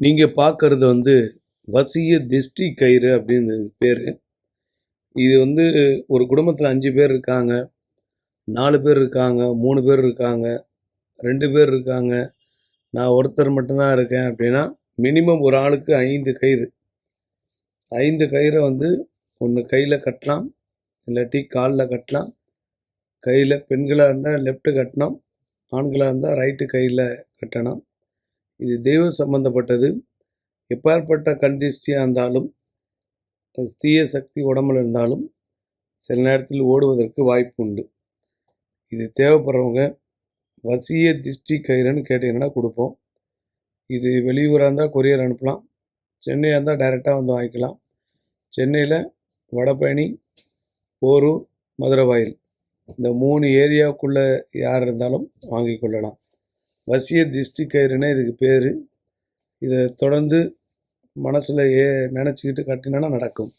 நீங்கள் பார்க்கறது வந்து வசிய திஷ்டி கயிறு அப்படின்னு பேர். இது வந்து ஒரு குடும்பத்தில் அஞ்சு பேர் இருக்காங்க. நாலு பேர் இருக்காங்க மூணு பேர் இருக்காங்க ரெண்டு பேர் இருக்காங்க. நான் ஒருத்தர் மட்டும்தான் இருக்கேன் அப்படின்னா மினிமம் ஒரு ஆளுக்கு ஐந்து கயிறு. ஐந்து கயிறை வந்து ஒன்று கையில் கட்டலாம் இல்லாட்டி காலில் கட்டலாம். கையில் பெண்களாக இருந்தால் லெஃப்ட்டு கட்டணும் ஆண்களாக இருந்தால் ரைட்டு கையில் கட்டணும். இது தெய்வ சம்பந்தப்பட்டது. எப்பேற்பட்ட கண்டிஸ்டியாக இருந்தாலும் தீய சக்தி உடம்புல இருந்தாலும் சில நேரத்தில் ஓடுவதற்கு வாய்ப்பு உண்டு. இது தேவைப்படுறவங்க வசிய திஷ்டி கயிறுன்னு கேட்டீங்கன்னா கொடுப்போம்? இது வெளியூராக இருந்தால் கொரியர் அனுப்பலாம். சென்னையாக இருந்தால் டைரெக்டாக வந்து வாங்கிக்கலாம். சென்னையில் வடபழனி போரூர் மதுரவாயில். இந்த மூணு ஏரியாவுக்குள்ளே யார் இருந்தாலும் வாங்கி கொள்ளலாம். வசிய திஷ்டி கயிறுனே இதுக்கு பேர். இதை தொடர்ந்து மனசில் ஏ நினச்சிக்கிட்டு கட்டினா நடக்கும்.